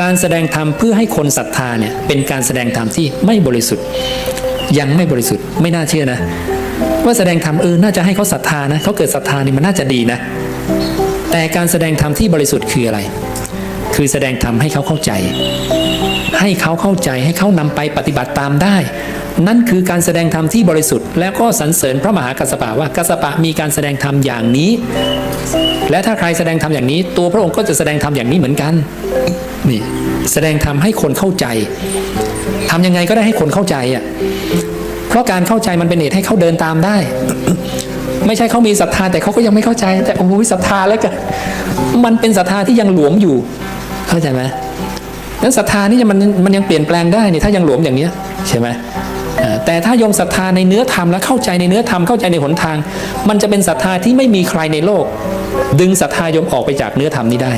การแสดงธรรมเพื่อให้คนศรัทธาเนี่ยเป็นการแสดงธรรมที่ไม่บริสุทธิ์ ยังไม่บริสุทธิ์ไม่น่าเชื่อนะ ว่าแสดงธรรมเออน่าจะให้เขาศรัทธานะเขาเกิดศรัทธานี่มันน่าจะดีนะ แต่การแสดงธรรมที่บริสุทธิ์คืออะไร คือแสดงธรรมให้เขาเข้าใจ ให้เขาเข้าใจให้เขานำไปปฏิบัติตามได้ นั่นคือการแสดงธรรมที่บริสุทธิ์ แล้วก็สรรเสริญพระมหากัสสปะว่ากัสสปะมีการแสดงธรรมอย่างนี้ และถ้าใครแสดงธรรมอย่างนี้ ตัวพระองค์ก็จะแสดงธรรมอย่างนี้เหมือนกันนี่แสดงธรรมให้คนเข้าใจทำยังไงก็ได้ให้คนเข้าใจอะเพราะการเข้าใจมันเป็นเหตุให้เขาเดินตามได้ ไม่ใช่เขามีศรัทธาแต่เขาก็ยังไม่เข้าใจ แต่โอ้ยศรัทธาแล้วกันมันเป็นศรัทธาที่ยังหลวมอยู่ เข้าใจไหมนั้นศรัทธานี่มันมันยังเปลี่ยนแปลงได้นี่ถ้ายังหลวมอย่างเนี้ยใช่ไหม แต่ถ้าโยมศรัทธาในเนื้อธรรมและเข้าใจในเนื้อธรรมเข้าใจในหนทาง มันจะเป็นศรัทธาที่ไม่มีใครในโลก ดึงศรัทธาโยมออกไปจากเนื้อธรรมนี้ได้